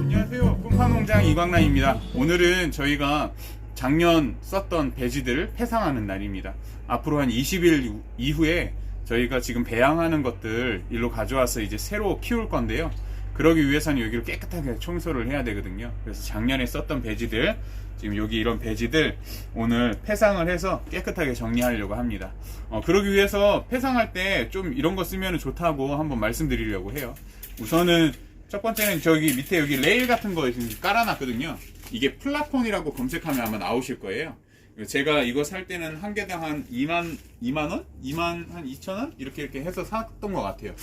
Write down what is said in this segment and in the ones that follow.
안녕하세요. 꿈파농장 이광란입니다. 오늘은 저희가 작년 썼던 배지들을 폐상하는 날입니다. 앞으로 한 20일 이후에 저희가 지금 배양하는 것들 일로 가져와서 이제 새로 키울 건데요. 그러기 위해서는 여기를 깨끗하게 청소를 해야 되거든요. 그래서 작년에 썼던 배지들, 지금 여기 이런 배지들 오늘 폐상을 해서 깨끗하게 정리하려고 합니다. 어, 그러기 위해서 폐상할 때 좀 이런 거 쓰면 좋다고 한번 말씀드리려고 해요. 우선은 첫 번째는 저기 밑에 여기 레일 같은 거 깔아놨거든요. 이게 플라톤이라고 검색하면 아마 나오실 거예요. 제가 이거 살 때는 한 개당 한 2만 2만 원, 2만 한 2천 원 이렇게 이렇게 해서 샀던 것 같아요.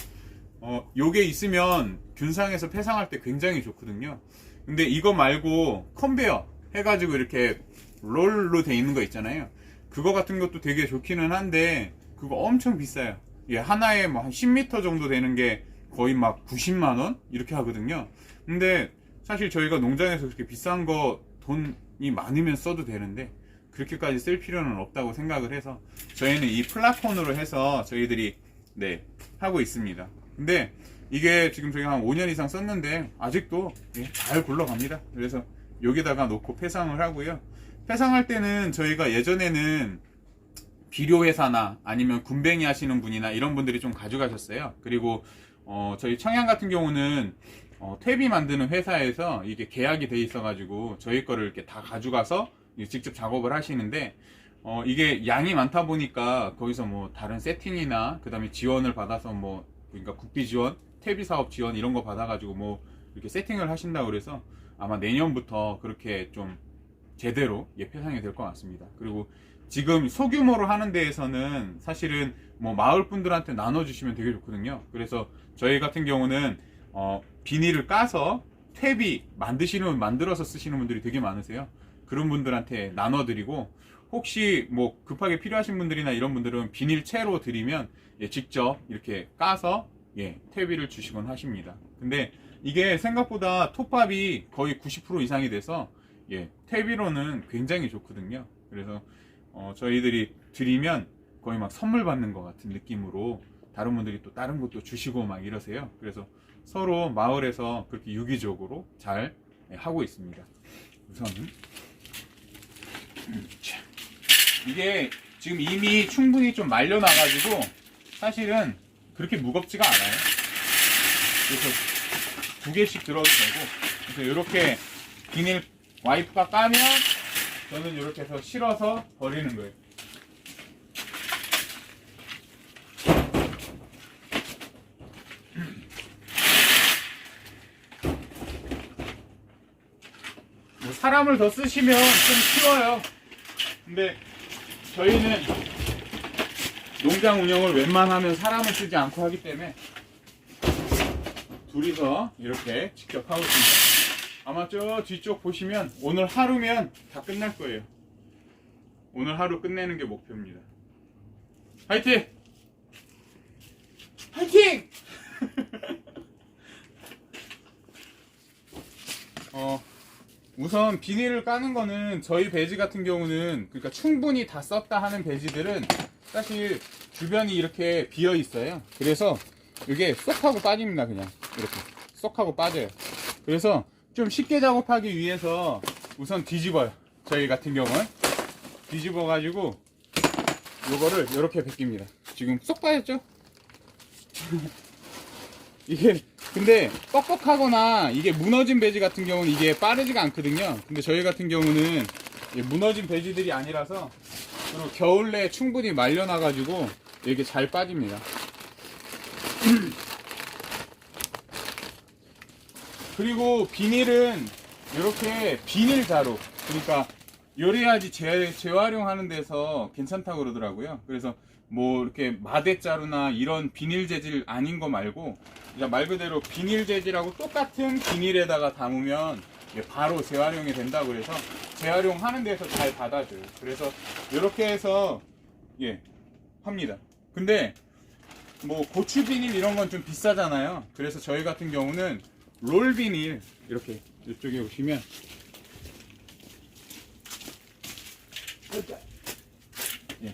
어, 요게 있으면 균상에서 폐상할 때 굉장히 좋거든요. 근데 이거 말고 컨베어 해가지고 이렇게 롤로 돼 있는 거 있잖아요. 그거 같은 것도 되게 좋기는 한데 그거 엄청 비싸요. 예, 하나에 뭐 한 10m 정도 되는 게 거의 막 90만 원 이렇게 하거든요. 근데 사실 저희가 농장에서 그렇게 비싼 거 돈이 많으면 써도 되는데 그렇게까지 쓸 필요는 없다고 생각을 해서 저희는 이 플라톤으로 해서 저희들이 네 하고 있습니다. 근데 이게 지금 저희가 한 5년 이상 썼는데 아직도 예, 잘 굴러갑니다. 그래서 여기다가 놓고 폐상을 하고요. 폐상할 때는 저희가 예전에는 비료회사나 아니면 군뱅이 하시는 분이나 이런 분들이 좀 가져가셨어요. 그리고 어, 저희 청양 같은 경우는 어, 탭이 만드는 회사에서 이게 계약이 돼 있어가지고 저희 거를 이렇게 다 가져가서 직접 작업을 하시는데 어, 이게 양이 많다 보니까 거기서 뭐 다른 세팅이나 그 다음에 지원을 받아서 뭐 그러니까 국비 지원, 탭이 사업 지원 이런 거 받아가지고 뭐 이렇게 세팅을 하신다고 그래서 아마 내년부터 그렇게 좀 제대로 예, 폐상이 될 것 같습니다. 그리고 지금 소규모로 하는 데에서는 사실은 뭐 마을 분들한테 나눠주시면 되게 좋거든요. 그래서 저희 같은 경우는 어, 비닐을 까서 탭이 만드시는 만들어서 쓰시는 분들이 되게 많으세요. 그런 분들한테 나눠드리고 혹시 뭐 급하게 필요하신 분들이나 이런 분들은 비닐채로 드리면 예, 직접 이렇게 까서 예, 퇴비를 주시곤 하십니다. 근데 이게 생각보다 톱밥이 거의 90% 이상이 돼서 예, 퇴비로는 굉장히 좋거든요. 그래서 어, 저희들이 드리면 거의 막 선물 받는 것 같은 느낌으로 다른 분들이 또 다른 것도 주시고 막 이러세요. 그래서 서로 마을에서 그렇게 유기적으로 잘 예, 하고 있습니다. 우선은 음, 자. 이게 지금 이미 충분히 좀 말려놔가지고 사실은 그렇게 무겁지가 않아요. 그래서 두 개씩 들어도 되고 그래서 이렇게 비닐 와이프가 까면 저는 이렇게 해서 실어서 버리는 거예요. 뭐 사람을 더 쓰시면 좀 쉬워요. 근데 저희는 농장 운영을 웬만하면 사람을 쓰지 않고 하기 때문에 둘이서 이렇게 직접 하고 있습니다. 아마 저 뒤쪽 보시면 오늘 하루면 다 끝날 거예요. 오늘 하루 끝내는 게 목표입니다. 화이팅! 화이팅! 어, 우선 비닐을 까는 거는 저희 배지 같은 경우는 그러니까 충분히 다 썼다 하는 배지들은 사실 주변이 이렇게 비어 있어요. 그래서 이게 쏙 하고 빠집니다. 그냥 이렇게 쏙 하고 빠져요. 그래서 좀 쉽게 작업하기 위해서 우선 뒤집어요. 저희 같은 경우는 뒤집어 가지고 요거를 이렇게 벗깁니다. 지금 쏙 빠졌죠? 이게 근데 뻑뻑하거나 이게 무너진 배지 같은 경우는 이게 빠르지가 않거든요. 근데 저희 같은 경우는 무너진 배지들이 아니라서 그리고 겨울 내에 충분히 말려놔가지고 이렇게 잘 빠집니다. 그리고 비닐은 이렇게 비닐 자루 그러니까 요리하지 재, 재활용하는 데서 괜찮다고 그러더라고요. 그래서 뭐 이렇게 마대 자루나 이런 비닐 재질 아닌 거 말고 그냥 말 그대로 비닐 재질하고 똑같은 비닐에다가 담으면 바로 재활용이 된다고 그래서 재활용하는 데서 잘 받아줘요. 그래서 이렇게 해서 예 합니다. 근데 뭐 고추 비닐 이런 건 좀 비싸잖아요. 그래서 저희 같은 경우는 롤 비닐 이렇게 이쪽에 보시면 예.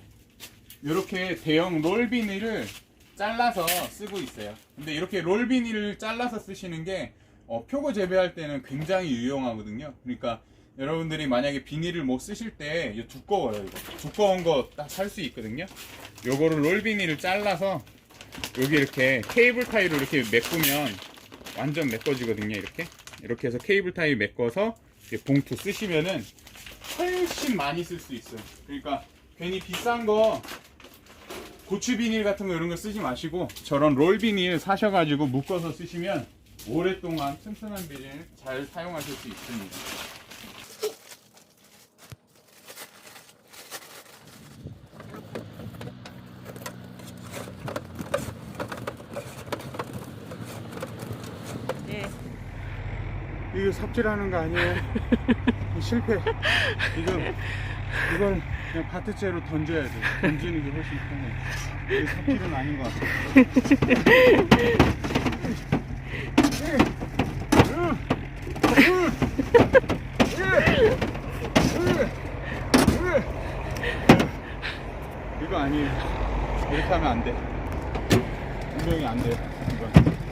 이렇게 대형 롤 비닐을 잘라서 쓰고 있어요. 근데 이렇게 롤 비닐을 잘라서 쓰시는 게 어, 표고 재배할 때는 굉장히 유용하거든요. 그러니까 여러분들이 만약에 비닐을 못 쓰실 때 이거 두꺼워요. 이거. 두꺼운 거 딱 살 수 있거든요. 요거를 롤 비닐을 잘라서 여기 이렇게 케이블 타이로 이렇게 메꾸면 완전 메꿔지거든요. 이렇게 이렇게 해서 케이블 타이 메꿔서 봉투 쓰시면은 훨씬 많이 쓸 수 있어요. 그러니까 괜히 비싼 거 고추 비닐 같은 거 이런 거 쓰지 마시고 저런 롤 비닐 사셔가지고 묶어서 쓰시면 오랫동안 튼튼한 비닐 잘 사용하실 수 있습니다. 예. 이거 삽질하는 거 아니에요? 실패. 이거 이걸 그냥 바트째로 던져야 돼. 던지는 게 훨씬 편해. 이게 삽질은 아닌 것 같아. 이거 아니에요. 이렇게 하면 안 돼. 분명히 안 돼. 이건.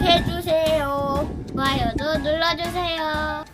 구독해주세요. 좋아요도 눌러주세요.